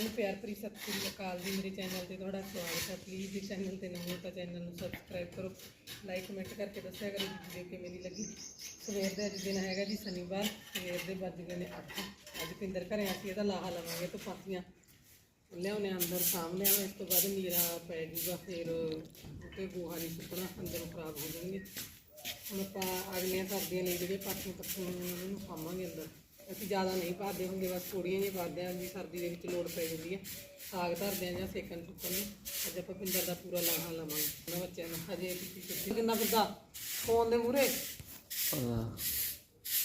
And ਪਿਆਰ ਭਰੀ ਸਤਿ ਸ੍ਰੀ ਅਕਾਲ ਜੀ ਮੇਰੇ ਚੈਨਲ ਤੇ ਤੁਹਾਡਾ ਸਵਾਗਤ ਹੈ। ਪਲੀਜ਼ ਜੇ ਚੈਨਲ ਤੇ ਨਵੇਂ ਹੋ ਤਾਂ ਚੈਨਲ ਨੂੰ ਸਬਸਕ੍ਰਾਈਬ ਕਰੋ। ਲਾਈਕ ਕਮੈਂਟ ਕਰਕੇ ਦੱਸਿਆ ਕਰੋ ਜੀ ਵੀਡੀਓ ਕਿਵੇਂ ਦੀ ਲੱਗੀ। ਸਵੇਰ ਦੇ ਅੱਜ ਦਿਨ ਹੈਗਾ ਜੀ ਸ਼ਨੀਵਾਰ, ਸਵੇਰ ਦੇ ਵੱਜ ਗਏ ਨੇ 8 ਅੱਜ ਪਿੰਦਰ ਘਰੇ ਆ ਸੀ, ਇਹਦਾ ਲਾਹਾ ਲਵਾਂਗੇ ਤੋਂ ਪਾਤੀਆਂ ਲਿਆਉਣੇ ਅੰਦਰ ਸਾਹਮਣੇ ਆ, ਇਸ ਤੋਂ ਬਾਅਦ ਨੀਰਾ ਪੈ ਜੂਗਾ ਫਿਰ ਉੱਤੇ ਗੋਹਾ ਨਹੀਂ ਸੁੱਟਣਾ, ਅੰਦਰ ਖਰਾਬ ਹੋ ਜਾਣਗੇ। ਹੁਣ ਆਪਾਂ ਅਗਲੀਆਂ ਸਰਦੀਆਂ ਲਈ ਜਿਹੜੇ ਪਾਥੀਆਂ ਪੱਥੀਆਂ ਹੋਈਆਂ ਉਹਨਾਂ ਨੂੰ ਪਾਵਾਂਗੇ ਅੰਦਰ। ਅਸੀਂ ਜ਼ਿਆਦਾ ਨਹੀਂ ਪਾਦੇ ਹੁੰਦੇ ਬਸ ਥੋੜੀਆਂ ਜਿਹੀਆਂ ਪਾਦੇ ਆਂ ਵੀ ਸਰਦੀ ਦੇ ਵਿੱਚ ਲੋੜ ਪੈ ਜਾਂਦੀ ਹੈ। ਸਾਗ ਧਰਦੇ ਆਂ ਜਾਂ ਸੇਕਣ ਸੁੱਕਣ ਨੂੰ। ਅੱਜ ਆਪਾਂ ਪਿੰਦਰ ਦਾ ਪੂਰਾ ਲਾਹਾ ਲਵਾਂਗੇ। ਉਹਨਾਂ ਬੱਚਿਆਂ ਨੂੰ ਹਜੇ ਤੁਸੀਂ ਕਿੱਥੇ ਕਿੰਨਾ ਫਿਰਦਾ ਫੋਨ ਦੇ ਮੂਹਰੇ?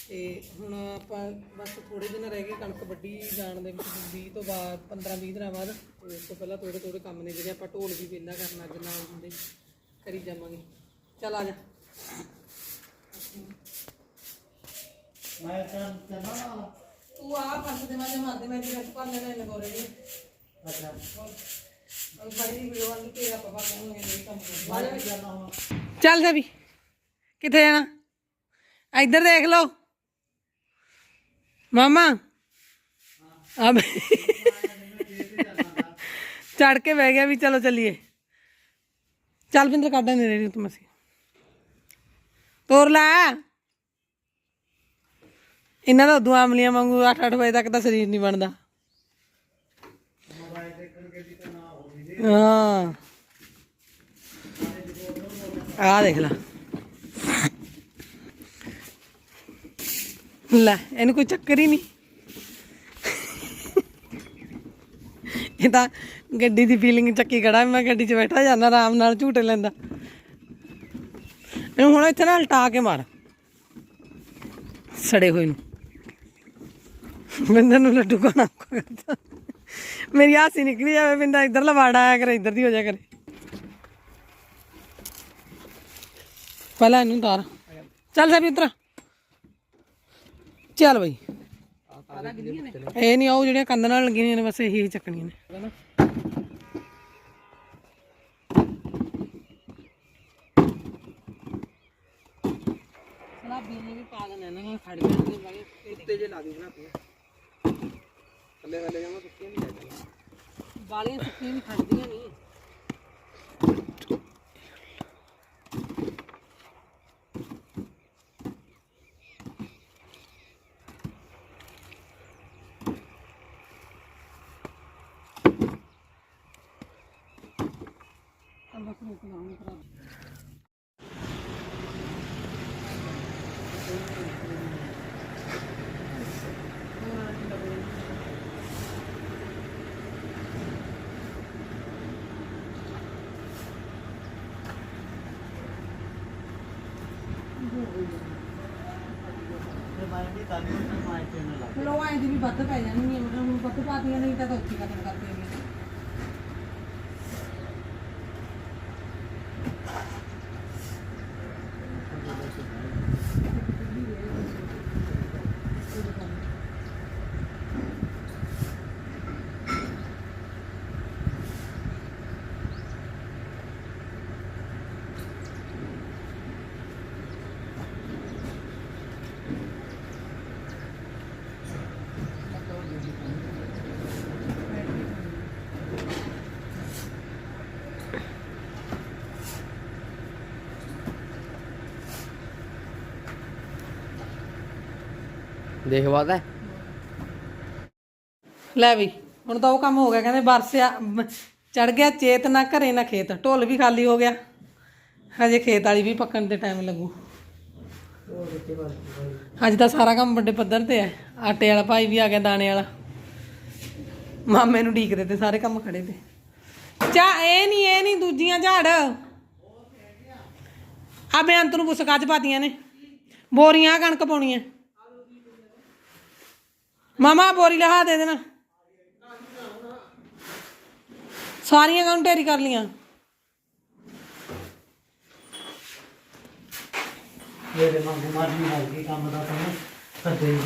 ਤੇ ਹੁਣ ਆਪਾਂ ਬਸ ਥੋੜੇ ਦਿਨ ਰਹਿ ਗਏ ਕਣਕ ਵੱਢੀ ਜਾਣ ਦੇ ਵਿੱਚ 20 ਤੋਂ ਬਾਅਦ 15 20 ਦਿਨਾਂ ਬਾਅਦ ਉਸ ਤੋਂ ਪਹਿਲਾਂ ਥੋੜੇ ਥੋੜੇ ਕੰਮ ਨੇ ਜਿਹੜੇ ਆਪਾਂ ਢੋਲ ਵੀ ਵੇਲਾ ਕਰਨਾ ਅੱਜ ਨਾਲ ਹੁੰਦੇ ਕਰੀ ਜਾਵਾਂਗੇ। ਚੱਲ ਆ ਜਾ। ਮੈਂ ਤਾਂ ਚੱਲਣਾ ਨਾਲ ਤੂੰ ਆ ਪਾਸ ਦੇ ਮਾਜੇ ਮਾਰਦੇ ਮੈਂ ਜਿਹੜਾ ਕਰ ਲੈਣਾ ਇਹਨਾਂ ਕੋਰੇ ਨੇ ਅੱਛਾ। ਉਹ ਬੜੀ ਵੀਡੀਓ ਵਾਲੀ ਤੇਰਾ ਪਪਾ ਕਹਿੰਦੇ ਨੇ ਕੰਮ ਬਾਹਰ ਜਾਣਾ ਹੁਣ ਚੱਲ ਸਭੀ ਕਿੱਥੇ ਜਾਣਾ? ਇੱਧਰ ਦੇਖ ਲਓ। ਮਾਮਾ। ਆ ਚੜ ਕੇ ਬਹਿ ਗਿਆ ਵੀ ਚਲੋ ਚੱਲੀਏ। ਚੱਲ ਪਿੰਦਰ ਕੱਢਾਂ ਦੇ ਰਹੀ ਤੁਮ ਅਸੀਂ ਤੋਰ ਲੈ। ਇਹਨਾਂ ਦਾ ਉਦੋਂ ਆਮਲੀਆਂ ਵਾਂਗੂ 8-8 ਵਜੇ ਤੱਕ ਤਾਂ ਸਰੀਰ ਨਹੀਂ ਬਣਦਾ। ਹਾਂ। ਆ ਦੇਖ ਲੈ। ਲੈ, ਇਹਨੂੰ ਕੋਈ ਚੱਕਰ ਹੀ ਨਹੀਂ। ਇਹ ਤਾਂ ਗੱਡੀ ਦੀ ਫੀਲਿੰਗ ਚੱਕੀ ਖੜਾ, ਮੈਂ ਗੱਡੀ 'ਚ ਬੈਠਾ ਜਾਂਦਾ ਆਰਾਮ ਨਾਲ ਝੂਟੇ ਲੈਂਦਾ। ਇਹਨੂੰ ਹੁਣ ਇੱਥੇ ਨਾ ਉਲਟਾ ਕੇ ਮਾਰ। ਸੜੇ ਹੋਏ ਨੂੰ। ਬਿੰਦਰ ਨੂੰ ਲੱਡੂ ਖਾਣਾ ਕਰਦਾ? ਮੇਰੀ ਹਾਸੀ ਨਿਕਲੀ ਜਾਵੇ ਬਿੰਦਾ ਇੱਧਰ ਲਵਾੜਾ ਆਇਆ ਕਰੇ, ਇੱਧਰ ਦੀ ਹੋ ਜਾ ਕਰੇ। ਪਹਿਲਾਂ ਇਹਨੂੰ ਤਾਰ ਚੱਲ ਸਭੀ ਉਤਰ ਚੱਲ ਬਈ। ਇਹ ਨਹੀਂ ਉਹ ਜਿਹੜੀਆਂ ਕੰਧ ਨਾਲ ਲੱਗੀਆਂ ਨੇ, ਬਸ ਇਹੀ ਚੱਕਣੀਆਂ ਨੇ ਵੀ ਪਾ ਦੇਣਾ ਇਹਨਾਂ ਨਾਲ ਖੜ ਜਾਂਦੇ ਬਾਈ ਉੱਤੇ ਜੇ ਲਾ ਦੀ ਬਣਾ ਪਿਆ ਥੱਲੇ ਥੱਲੇ ਜਾਵਾਂ ਸੁੱਕੀਆਂ ਨਹੀਂ ਲੱਗਦੀਆਂ ਬਾਲੀਆਂ ਸੁੱਕੀਆਂ ਵੀ ਖੜਦੀਆਂ ਨਹੀਂ ਤੇ ਮੈਂ ਵੀ ਤਾਂ ਮੈਂ ਚੈਨਲ ਲਾ ਆਏ ਦੀ ਵੀ ਵੱਧ ਪੈ ਜਾਣਗੀਆਂ ਮਤਲਬ ਹੁਣ ਵੱਧ ਪਾਤੀਆਂ ਨਹੀਂ ਤਾਂ ਉੱਥੇ ਖਤਮ ਕਰ ਦੇਖ ਬਾਤ ਲੈ ਵੀ, ਹੁਣ ਤਾਂ ਉਹ ਕੰਮ ਹੋ ਗਿਆ, ਕਹਿੰਦੇ ਬਰਸਿਆ ਚੜ ਗਿਆ ਚੇਤ ਨਾ ਘਰੇ ਨਾ ਖੇਤ, ਢੋਲ ਵੀ ਖਾਲੀ ਹੋ ਗਿਆ। ਹਜੇ ਖੇਤ ਵਾਲੀ ਵੀ ਪੱਕਣ ਤੇ ਟਾਈਮ ਲੱਗੂ। ਅੱਜ ਤਾਂ ਸਾਰਾ ਕੰਮ ਵੱਡੇ ਪੱਧਰ ਤੇ ਹੈ। ਆਟੇ ਵਾਲਾ ਭਾਈ ਵੀ ਆ ਗਿਆ, ਦਾਣੇ ਵਾਲਾ। ਮਾਮੇ ਨੂੰ ਢੀਕਦੇ ਤੇ ਸਾਰੇ ਕੰਮ ਖੜੇ ਤੇ। ਚਾ, ਇਹ ਨਹੀਂ ਇਹ ਨਹੀਂ ਦੂਜੀਆਂ ਝਾੜ। ਆ ਬੇਅੰਤ ਨੂੰ ਪੁੱਛ ਕੱਜ ਪਾਤੀਆਂ ਨੇ। ਬੋਰੀਆਂ ਕਣਕ ਪਾਉਣੀਆਂ ਮਾਮਾ ਬੋਰੀ ਲਹਾ ਦੇ ਦੇਣਾ। ਸਾਰੀਆਂ ਕੰਮ ਢੇਰੀ ਕਰ ਲੀਆਂ ਮੇਰੇ ਮਾਂ ਬਿਮਾਰੀ ਨਹੀਂ ਹੋ ਗਈ ਕੰਮ ਦਾ ਤਾਂ ਕਰਦੇ ਹੀ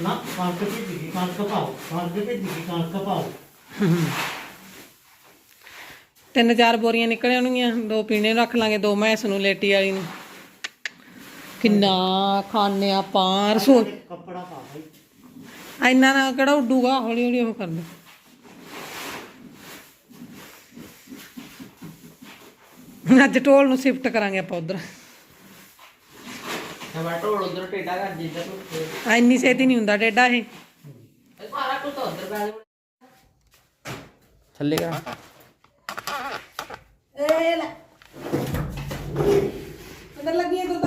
ਨਾ ਕਣਕ ਦੀ ਦੀ ਕਣਕ ਪਾਓ ਕਣਕ ਦੀ ਦੀ ਕਣਕ ਪਾਓ। ਤਿੰਨ ਚਾਰ ਬੋਰੀਆਂ ਨਿਕਲ ਆਉਣਗੀਆਂ ਦੋ ਪੀਣੇ ਨੂੰ ਰੱਖ ਲਾਂਗੇ ਦੋ ਮੈਸ ਨੂੰ ਲੇਟੀ ਵਾਲੀ ਨੂੰ। ਕਿੰਨਾ ਖਾਣੇ ਆਪਾਂ ਰਸੋਈ ਕੱਪੜਾ ਪਾ ਭਾਈ ਇੰਨਾ ਨਾ ਕਿਹੜਾ ਉੱਡੂਗਾ ਹੌਲੀ ਹੌਲੀ ਉਹ ਕਰਦਾ। ਅੱਜ ਟੋਲ ਨੂੰ ਸ਼ਿਫਟ ਕਰਾਂਗੇ ਆਪਾਂ ਉਧਰ। ਮੈਂ ਢੋਲ ਉਧਰ ਟੇਡਾ ਕਰ ਜਿੱਧਰ ਨੂੰ ਤੇ ਇੰਨੀ ਛੇਤੀ ਨਹੀਂ ਹੁੰਦਾ ਟੇਡਾ ਇਹ। ਇਹ ਸਾਰਾ ਕੁਝ ਤਾਂ ਉਧਰ ਪੈ ਜਾਊ ਥੱਲੇ ਕਰਾਂ। ਏ ਲੈ। ਅੰਦਰ ਲੱਗੀ ਹੈ ਤੂੰ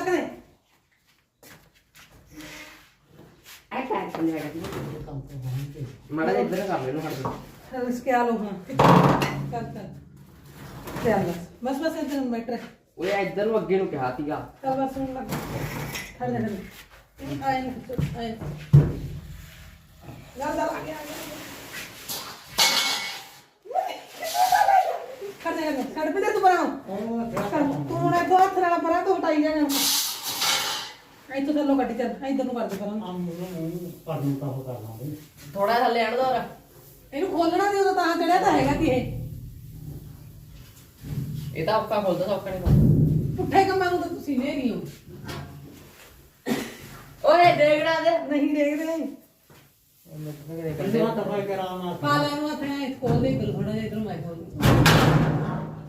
ਤੂੰ ਟੈਂਸ਼ਨ ਨਹੀਂ ਹੈਗਾ ਮਾੜਾ ਜਿਹਾ ਇੱਧਰ ਕਰ ਲੈ ਨੂੰ ਹਟ ਫਿਰ ਇਸਕੇ ਆ ਲੋ ਹਾਂ ਕਰ ਕਰ ਚੱਲ ਬਸ ਬਸ ਬਸ ਇਧਰ ਬੈਠ ਰਹਿ। ਓਏ ਇੱਧਰ ਨੂੰ ਅੱਗੇ ਨੂੰ ਕਿਹਾ ਸੀਗਾ। ਚੱਲ ਬਸ ਹੁਣ ਲੱਗ ਖੜ ਜਾ ਖੜ ਜਾ ਆਏ ਨਾ ਆਏ ਲਾ ਲਾ ਆ ਗਿਆ ਆ ਗਿਆ ਖੜ ਜਾ ਖੜ ਜਾ ਖੜ ਪੇ ਤੂੰ ਬਣਾ ਤੂੰ ਨਾ ਦੋ ਹੱਥ ਨਾਲ ਪਰਾਂ ਤੋਂ ਹਟਾਈ ਜਾਣਾ ਇੱਥੋਂ ਥੱਲੋਂ ਕੱਢੀ ਚੱਲ ਇੱਧਰ ਨੂੰ ਕਰ ਦੇ ਨੂੰ ਪਰ ਨੂੰ ਤਾਂ ਉਹ ਕਰ ਲਾਂਗੇ। ਥੋੜਾ ਥੱਲੇ ਆਣ ਦੋ ਇਹਨੂੰ ਖੋਲਣਾ ਤੇ ਉਦੋਂ ਤਾਂ ਚੜਿਆ ਤਾਂ ਹੈਗਾ ਕਿ ਇਹ। ਇਹ ਤਾਂ ਔਖਾ ਖੋਲਦਾ ਸੌਖਾ ਨਹੀਂ ਖੋਲਦਾ। ਪੁੱਠੇ ਕੰਮਾਂ ਨੂੰ ਤਾਂ ਤੁਸੀਂ ਨੇ ਨਹੀਂ ਹੋ। ਓਏ ਦੇਖੜਾ ਦੇ। ਨਹੀਂ ਦੇਖਦੇ ਇੰਨਾ ਤਾਂ ਫਾਇ ਕਰਾਉਣਾ ਪਾ ਲੈ ਨੂੰ ਹੱਥ ਐ ਖੋਲ ਦੇ ਇੱਧਰ ਥੋੜਾ ਜਿਹਾ ਇੱਧਰ ਮੈਂ ਖੋਲ। ਦੂੰ।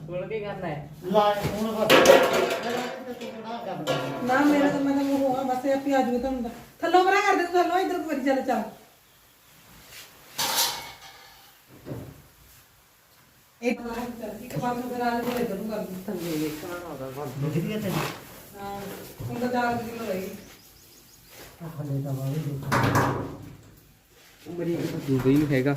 ਖੋਲ ਕੇ ਕਰਨਾ ਹੈ। ਲਾ ਹੁਣ ਬਸ। ਤੂੰ ਕਿਹੜਾ ਕਰਦਾ ਨਾ ਮੇਰਾ ਤਾਂ ਮੈਂ ਤਾਂ ਉਹ ਆ ਬਸ ਆਪੀ ਆ ਜੂਗਾ ਤੁਹਾਨੂੰ ਤਾਂ। ਥੱਲੋਂ ਪਰਾਂ ਕਰ ਦੇ ਤੂੰ ਥੱਲੋਂ ਇੱਧਰ ਕੋਈ ਚੱਲ ਚੱਲ। ਇੱਕ ਵਾਰ ਚੱਲ ਇੱਕ ਵਾਰ ਨੂੰ ਆ ਜਾ ਇੱਧਰ ਨੂੰ ਕਰ ਦੂੰ ਥੱਲੇ ਵੇਖਣਾ ਨਾ ਉਹਦਾ ਬੁੱਝਦੀ ਹੈ ਤੇਰੀ ਹਾਂ ਹੁਣ ਤਾਂ ਚਾਰ ਕਿਲੋ ਰਹੀ ਥੱਲੇ ਤਾਂ ਬਾਹਰ ਹੀ ਉਮਰੀ ਤਾਂ ਦੂਗਾ ਹੀ ਹੈਗਾ।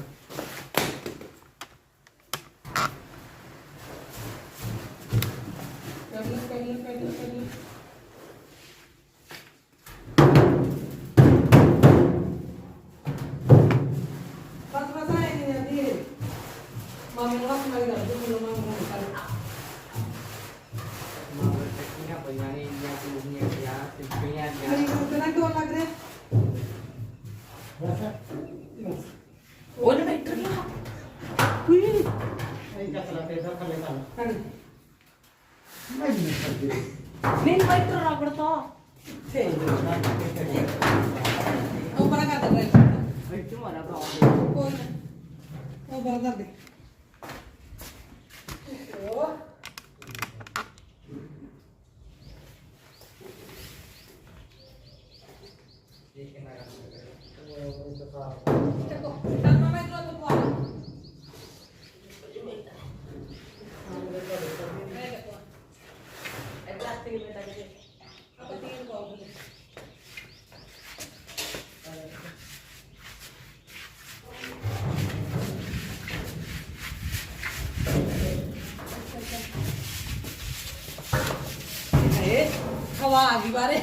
ਮਾਮੇ ਨੂੰ ਹੱਥ ਨਾਲ ਕਰ ਦੇ ਮੈਨੂੰ ਮਾਮੇ ਨੂੰ ਕਰ ਮਾਰ ਟੱਕੀਆਂ ਪਈਆਂ ਨੇ ਇੰਨੀਆਂ ਕੁੜੀਆਂ ਗਿਆ ਸਿੱਪੀਆਂ ਮੇਰੀ ਗਿਆ ਗੱਲ ਤੇ ਨਾ ਕਿਉਂ ਲੱਗ ਰਿਹਾ ਉਹ ਨਾ ਬੈਠ ਰਿਹਾ ਇਹ ਚੱਕ ਲਾ ਤੇ ਸਰ ਥੱਲੇ ਕਰ ਹਣ ਨਹੀਂ ਕਰਦੀ ਨਹੀਂ ਬੈਠ ਰਗੜ ਤਾ ਤੇ ਉਹ ਬੜਾ ਕਰ ਦੇ ਬੈਠ ਮਾਰਾ ਭਰਾ ਕੋਈ ਨਾ ਉਹ ਬੜਾ ਕਰ ਦੇ ਉਹ ਚੱਕੋ ਚੱਲ ਮਾਮਾ ਇਧਰ ਤੋਂ ਪਵਾ ਇਹ ਪਲਾਸਟਿਕ ਵਿੱਚ ਲੱਗ ਗਿਆ ਆਪਾਂ ਤੀਨ ਪਾਉਂਦੇ ਇਹ ਹਵਾ ਆ ਗਈ ਬਾਰੇ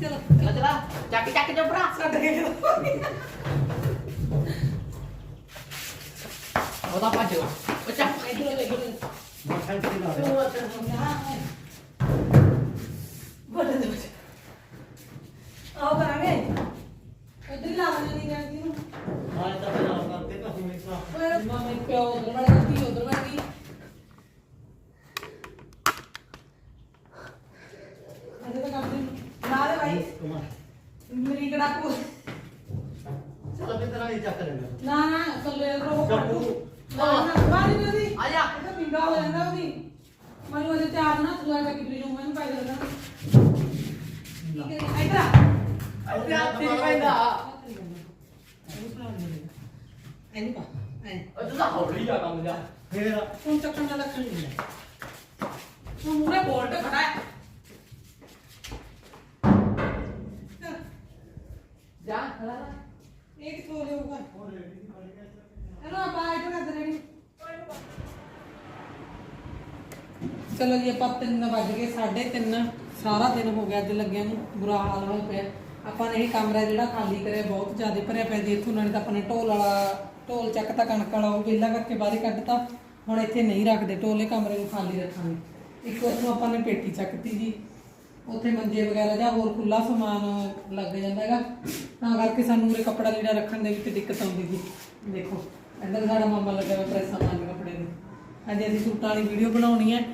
ਚਲੋ ਚਲਾ ਚਲਾ। ਚੱਕ ਚੱਕ ਜੋ ਭਰਾ। ਛੱਡ ਕੇ ਉਹਦਾ ਭੱਜ ਉਹ ਚੱਕ ਇਧਰ ਲੈ ਗਏ ਬਸ ਇੱਥੇ ਲਾ ਦੇ ਬੜੇ ਦੇ ਬੱਚੇ ਆਓ ਕਰਾਂਗੇ ਇਧਰ ਹੀ ਲਾ ਲੈਣਾ ਨਹੀਂ ਜਾਂਦੀ ਨੂੰ ਆਏ ਤਾਂ ਫਿਰ ਆਪ ਕਰਦੇ ਤਾਂ ਹੁਣ ਇਸ ਓਏ ਮਾਮੇ ਪਿਓ ਉਧਰ ਵੜ ਗਈ ਉਧਰ ਵੜ ਗਈ ਅਜੇ ਤਾਂ ਕੰਮ ਨਹੀਂ ਲਾ ਦੇ ਭਾਈ ਕੁਮਾਰ ਮੇਰੀ ਕਿਹੜਾ ਕੋ ਚਲ ਫਿਰ ਤੇਰਾ ਇਹ ਚੱਕ ਲੈਣਾ ਨਾ ਨਾ ਕੱਲੇ ਰੋ ਚੱਕੂ। ਨਾ ਨਾ ਬਾਹਰ ਨਹੀਂ ਉਹਦੀ। ਆ ਜਾ। ਇਹ ਤਾਂ ਪਿੰਗਾ ਹੋ ਜਾਂਦਾ ਉਹਦੀ। ਮੈਨੂੰ ਅਜੇ ਚਾਰ ਨਾ ਤੂੰ ਆ ਕੇ ਕਿੱਲੀ ਨੂੰ ਮੈਨੂੰ ਪਾਈ ਦੇਣਾ ਠੀਕ ਹੈ ਇਧਰ ਆ। ਇੱਥੇ ਹੱਥ ਨਹੀਂ ਪੈਂਦਾ। ਐਨੀ ਪਾ ਐ। ਉਹ ਤੂੰ ਤਾਂ ਹੌਲੀ ਆ ਕੰਮ ਜਾ। ਫਿਰ ਹੁਣ ਚੱਕਣ ਦਾ ਲੱਖਣ ਨਹੀਂ ਹੈ। ਤੂੰ ਮੂਰੇ ਬੋਲਟ ਖੜਾ ਹੈ। ਚਲੋ ਜੀ, ਆਪਾਂ 3 ਵੱਜ ਗਏ 3:30 ਸਾਰਾ ਦਿਨ ਹੋ ਗਿਆ ਅੱਜ ਲੱਗਿਆ ਨੂੰ ਬੁਰਾ ਹਾਲ ਹੋਇਆ ਪਿਆ। ਆਪਾਂ ਨੇ ਇਹ ਕਮਰਾ ਜਿਹੜਾ ਖਾਲੀ ਕਰਿਆ, ਬਹੁਤ ਜ਼ਿਆਦਾ ਭਰਿਆ ਪਿਆ ਜੀ ਇੱਥੋਂ ਨਾਲੇ ਤਾਂ ਆਪਾਂ ਢੋਲ ਵਾਲਾ, ਢੋਲ ਚੱਕ ਚੱਕਤਾ ਕਣਕ ਵਾਲਾ, ਉਹ ਵਿਹਲਾ ਕਰਕੇ ਬਾਹਰ ਹੀ ਕੱਢਤਾ। ਹੁਣ ਇੱਥੇ ਨਹੀਂ ਰੱਖਦੇ ਢੋਲੇ ਕਮਰੇ ਨੂੰ ਖਾਲੀ ਰੱਖਾਂਗੇ। ਇੱਕ ਉੱਥੋਂ ਆਪਾਂ ਨੇ ਪੇਟੀ ਚੱਕਤੀ ਜੀ। ਉੱਥੇ ਮੰਜੇ ਵਗੈਰਾ ਜਾਂ ਹੋਰ ਖੁੱਲਾ ਸਮਾਨ ਲੱਗ ਜਾਂਦਾ ਹੈਗਾ। ਤਾਂ ਕਰਕੇ ਸਾਨੂੰ ਉਰੇ ਕੱਪੜਾ ਲੀੜਾ ਰੱਖਣ ਦੇ ਵਿੱਚ ਦਿੱਕਤ ਆਉਂਦੀ ਸੀ। ਦੇਖੋ, ਇੱਧਰ ਸਾਡਾ ਮਾਮਾ ਲੱਗਾ ਹੋਇਆ, ਪ੍ਰੈਸਾਂ ਮਾਰਨ ਕੱਪੜੇ ਨੂੰ ਅੱਜ ਅਸੀਂ ਸੂਟਾਂ ਵਾਲੀ ਵੀਡੀਓ ਬਣਾਉਣੀ ਹੈ।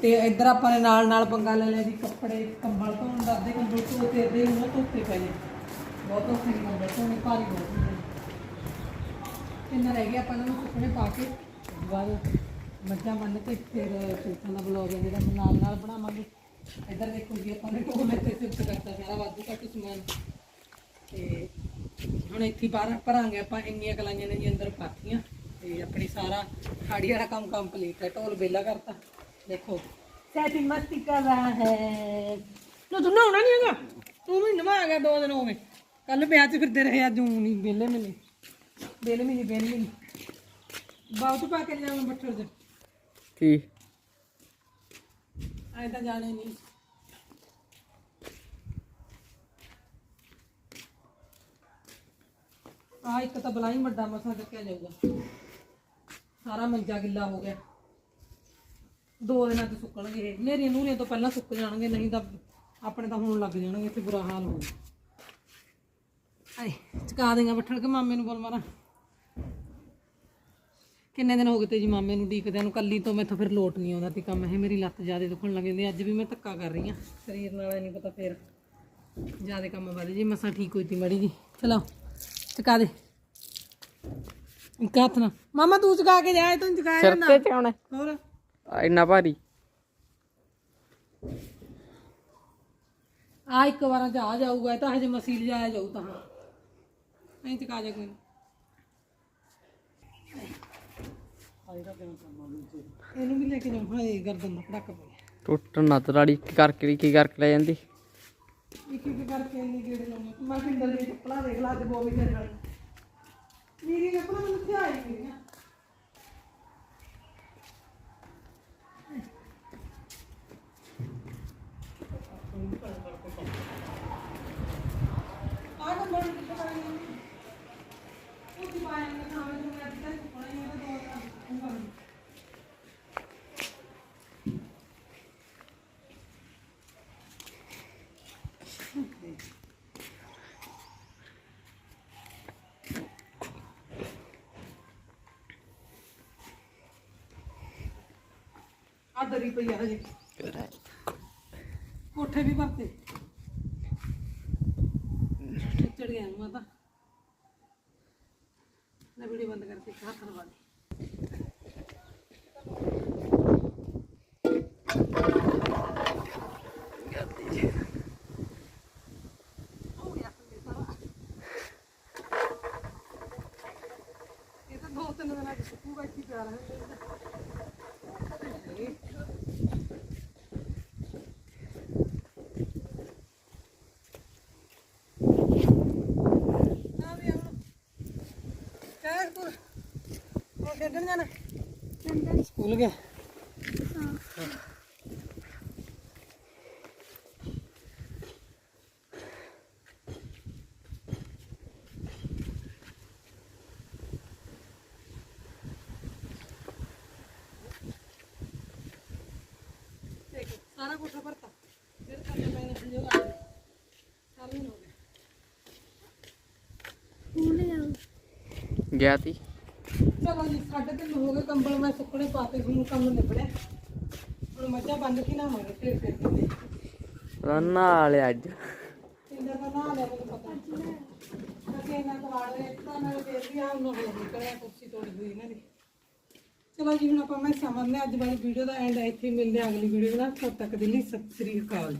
ਤੇ ਇੱਧਰ ਆਪਾਂ ਨੇ ਨਾਲ ਨਾਲ ਪੰਗਾ ਲੈ ਲਿਆ ਜੀ, ਕੱਪੜੇ, ਕੰਬਲ ਧੋਣ ਦਾ, ਅੱਧੇ ਕੰਬਲ ਧੋਤੇ ਅੱਧੇ ਉਹਨਾਂ ਧੋਤੇ ਪਏ ਨੇ। ਬਹੁਤ ਔਖੇ ਨਹੀਂ ਕਰਦੇ ਸੋਨੇ ਭਾਰੀ ਬਹੁਤ ਹੁੰਦੇ ਨੇ। ਕਿੰਨਾ ਰਹਿ ਗਿਆ ਆਪਾਂ ਇਹਨਾਂ ਨੂੰ ਸੁੱਕਣੇ ਪਾ ਕੇ, ਉਸ ਬਾਅਦ ਮੱਝਾਂ ਬੰਨ ਕੇ ਫਿਰ ਸੂਟਾਂ ਦਾ ਬਲੌਗ ਹੈ ਜਿਹੜਾ ਨਾਲ ਨਾਲ ਬਣਾਵਾਂਗੇ। ਇੱਧਰ ਦੇਖੋ ਜੀ, ਆਪਾਂ ਨੇ ਢੋਲ ਇੱਥੇ ਸਿਫਟ ਕਰਤਾ, ਸਾਰਾ ਵਾਧੂ ਘੱਟ ਸਮਾਨ। ਤੇ ਹੁਣ ਇੱਥੇ ਬਾਹਰ ਭਰਾਂਗੇ ਆਪਾਂ, ਇੰਨੀਆਂ ਕਲਾਈਆਂ ਨੇ ਜੀ ਅੰਦਰ ਪਾਤੀਆਂ ਤੇ ਆਪਣੀ ਸਾਰਾ ਖਾੜੀ ਵਾਲਾ ਕੰਮ ਕੰਪਲੀਟ ਹੈ, ਢੋਲ ਬੇਲਾ ਕਰਤਾ। ਦੇਖੋ। ਸੈਟਿੰਗ ਮਸਤੀ ਕਰ ਰਹਾ ਹੈ। ਨਾ ਤੂੰ ਨਹਾਉਣਾ ਨਹੀਂ ਹੈਗਾ? ਤੂੰ ਵੀ ਨਵਾ ਗਿਆ ਦੋ ਦਿਨ ਹੋ ਗਏ ਕੱਲ ਵਿਆਹ 'ਚ ਫਿਰਦੇ ਰਹੇ ਅੱਜ ਊਂ ਨਹੀਂ ਵਿਹਲੇ ਮਿਲੇ। ਵਿਹਲੇ ਮਿਲੀ ਵਿਹਲੇ ਮਿਲੀ। ਬਾਉ ਪਾ ਕੇ ਲਿਆਉਂ ਬੱਠਲ 'ਚ ਕੀ? ਐਂ ਤਾਂ ਜਾਣੇ ਨਹੀਂ ਆ ਇੱਕ ਤਾਂ ਬਲਾਈ ਵੱਡਾ ਮਸਾ ਚੱਕਿਆ ਜਾਊਗਾ। ਸਾਰਾ ਮੰਜਾ ਗਿੱਲਾ ਹੋ ਗਿਆ। ਦੋ ਦਿਨਾਂ ਚ ਸੁੱਕਣਗੇ। ਇਹ ਨੇਰੀਆਂ ਨੂਰੀਆਂ ਤੋਂ ਪਹਿਲਾਂ ਸੁੱਕ ਜਾਣਗੇ ਨਹੀਂ ਤਾਂ ਆਪਣੇ ਤਾਂ ਹੁਣ ਲੱਗ ਜਾਣਗੇ ਇੱਥੇ ਬੁਰਾ ਹਾਲ ਹੋ ਆਏ। ਚਕਾ ਦੇਗਾ ਬੱਠਲ ਕੇ ਮਾਮੇ ਨੂੰ ਬੋਲ ਮਾਰਾਂ। ਕਿੰਨੇ ਦਿਨ ਹੋ ਗਏ ਤੇ ਜੀ ਮਾਮੇ ਨੂੰ ਡੀਕਦਿਆਂ ਨੂੰ? ਕੱਲੀ ਤੋਂ ਮੈਥੋਂ ਫਿਰ ਲੋਟ ਨਹੀਂ ਆਉਂਦਾ ਤੇ ਕੰਮ। ਇਹ ਮੇਰੀ ਲੱਤ ਜ਼ਿਆਦਾ ਦੁਖਣ ਲੱਗ ਜਾਂਦੀ ਅੱਜ ਵੀ ਮੈਂ ਧੱਕਾ ਕਰ ਰਹੀ ਆ। ਸਰੀਰ ਨਾਲ ਇਹ ਨਹੀਂ ਪਤਾ ਫੇਰ ਜ਼ਿਆਦਾ ਕੰਮ ਵੱਧ ਜੀ ਮਸਾ ਠੀਕ ਹੋਈ ਤੀ ਮੜੀ ਜੀ। ਚਲੋ ਚਕਾ ਦੇ। ਇੱਕ ਹੱਥ ਨਾਲ। ਮਾਮਾ ਤੂੰ ਚਕਾ ਕੇ ਜਾਏ ਤੂੰ ਚਕਾਇਆ ਸਿਰ ਨਾ। ਤੇ ਚੜਾਉਣਾ ਹੋਰ? ਇੰਨਾ ਭਾਰੀ। ਆ ਇੱਕ ਵਾਰਾਂ ਆ ਜਾਊਗਾ ਇਹ ਤਾਂ ਹਜੇ ਮਸੀਲ ਜਾਇਆ ਜਾਊ ਤਾਂ ਐਂ ਚਕਾ ਜਾ ਕੋਈ। ਨੀ। ਇਹਨੂੰ ਵੀ ਲੈ ਕੇ ਜਾਉਂ ਹਾਏ ਗਰਦਨ ਦਾ ਖੜਕ ਪਿਆ ਟੁੱਟਣ ਨਾ ਤਰਾੜੀ ਕੀ ਕਰਕੇ ਕੀ ਕਰਕੇ ਲੈ ਜਾਂਦੀ? ਇੱਕ ਇੱਕ ਕਰਕੇ ਇੰਨੀ ਗੇੜੇ ਲਾਉਣੇ ਮੈਂ ਪਿੰਡਲ ਦੀ ਚੱਪਲਾਂ ਦੇਖ ਲਾ ਅੱਜ ਬੋਵੀ ਦੇ ਨਾਲ ਮੇਰੀ ਚੱਪਲਾਂ ਮੈਨੂੰ ਕਿੱਥੇ ਆਈ ਗਈਆਂ ਆ ਨੰਬਰ ਕਿੱਥੇ ਪਾਈ ਉਹ ਕੀ ਪਾਇਆ ਮੈਂ ਸਾਹਮਣੇ ਤੋਂ ਮੈਂ ਅੱਜ ਤੱਕ ਪੜਾਈ ਮੈਂ ਤਾਂ ਦੋ ਵਾਰ ਆ ਦਰੀ ਪਈ ਆ ਹਜੇ। ਕੋਠੇ ਵੀ ਭਰਤੇ। ਚੜ ਗਿਆ ਮੈਂ ਤਾਂ ਲੈ ਵੀਡੀਓ ਬੰਦ ਕਰਕੇ ਹੱਥ ਲਵਾ ਦੇ ਹੋ ਗਿਆ ਫਿਰ ਸਾਰਾ। ਇਹ ਤਾਂ ਦੋ ਤਿੰਨ ਦਿਨਾਂ ਚ ਸੁੱਕੂਗਾ ਇੱਥੇ ਹੀ ਪਿਆ ਰਹੇ ਨਾ ਵੀ ਹੁਣ ਕਹਿ ਤੂੰ ਉਹ ਖੇਡਣ ਜਾਣਾ ਸਕੂਲ ਗਿਆ। ਦੇਖ ਸਾਰਾ ਕੋਠਾ ਭਰਤਾ। ਫਿਰ ਕਰਨੇ ਪੈਣੇ ਸੰਜੋਗ ਆ ਗਏ। ਸਾਲ ਹੀ ਹੋ ਗਿਆ। ਗਿਆ ਤੀ। ਚਲੋ ਜੀ ਸਾਢੇ ਤਿੰਨ ਹੋ ਗਏ ਕੰਬਲ ਮੈਂ ਸੁੱਕਣੇ ਪਾਤੇ ਹੁਣ ਕੰਮ ਨਿਬੜਿਆ। ਹੁਣ ਮੱਝਾਂ ਬੰਦ ਕੀ ਨਾ ਮਾਰੇ ਫਿਰ ਫਿਰ ਕਿਤੇ ਰੰਨਾ ਵਾਲੇ ਅੱਜ। ਇੰਦਰ ਦਾ ਨਾਂ ਲੈ ਮੈਨੂੰ ਪਤਾ ਅਸੀਂ ਇਹਨਾਂ ਕਵਾੜ ਦੇ ਤਾਂ ਨਾਲ ਫੇਰ ਵੀ ਆ ਉਹਨਾਂ ਕੋਲ ਨਿਕਲਿਆ ਕੁਰਸੀ ਤੋੜੀ ਹੋਈ ਇਹਨਾਂ ਦੀ। ਚਲੋ ਜੀ ਹੁਣ ਆਪਾਂ ਮੈਂ ਸਮਝਦੇ ਅੱਜ ਵਾਲੀ ਵੀਡੀਓ ਦਾ ਐਂਡ ਇੱਥੇ ਹੀ ਮਿਲਦੇ ਹਾਂ ਅਗਲੀ ਵੀਡੀਓ ਨਾਲ। ਤਦ ਤੱਕ ਦੇ ਲਈ ਸਤਿ ਸ੍ਰੀ ਅਕਾਲ